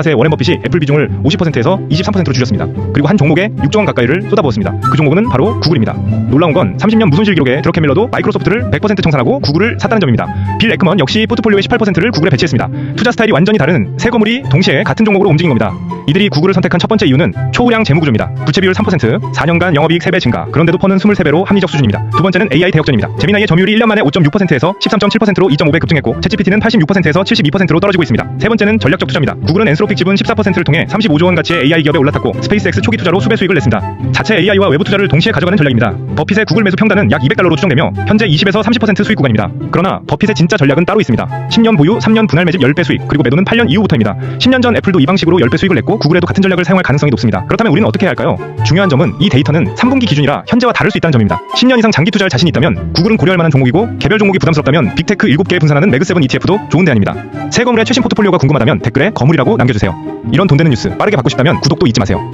차세 워렌 버핏이 애플 비중을 50%에서 23%로 줄였습니다. 그리고 한 종목에 6조 원 가까이를 쏟아부었습니다. 그 종목은 바로 구글입니다. 놀라운 건 30년 무손실 기록에 드러켄 밀러도 마이크로소프트를 100% 청산하고 구글을 샀다는 점입니다. 빌 에크먼 역시 포트폴리오의 18%를 구글에 배치했습니다. 투자 스타일이 완전히 다른 새 거물이 동시에 같은 종목으로 움직인 겁니다. 이들이 구글을 선택한 첫 번째 이유는 초우량 재무구조입니다. 부채 비율 3%, 4년간 영업이익 3배 증가, 그런데도 퍼는 23배로 합리적 수준입니다. 두 번째는 AI 대역전입니다. 제미나이의 점유율이 1년 만에 5.6%에서 13.7%로 2.5배 급증했고, 챗GPT는 86%에서 72%로 떨어지고 있습니다. 세 번째는 전략적 투자입니다. 구글은 엔스로픽 지분 14%를 통해 35조 원 가치의 AI 기업에 올라탔고, 스페이스X 초기 투자로 수배 수익을 냈습니다. 자체 AI와 외부 투자를 동시에 가져가는 전략입니다. 버핏의 구글 매수 평단은 약 200달러로 추정되며 현재 20에서 30% 수익 구간입니다. 그러나 버핏의 진짜 전략은 따로 있습니다. 10년 보유, 3년 분할 매집 10배 수익, 그리고 매도는 8년 이후부터입니다. 10년 전 애플도 이 방식으로 10배 수익을 냈고 구글에도 같은 전략을 사용할 가능성이 높습니다. 그렇다면 우리는 어떻게 해야 할까요? 중요한 점은 이 데이터는 3분기 기준이라 현재와 다를 수 있다는 점입니다. 10년 이상 장기 투자할 자신이 있다면 구글은 고려할 만한 종목이고 개별 종목이 부담스럽다면 빅테크 7개에 분산하는 매그7 ETF도 좋은 대안입니다. 새 거물의 최신 포트폴리오가 궁금하다면 댓글에 거물이라고 남겨주세요. 이런 돈 되는 뉴스 빠르게 받고 싶다면 구독도 잊지 마세요.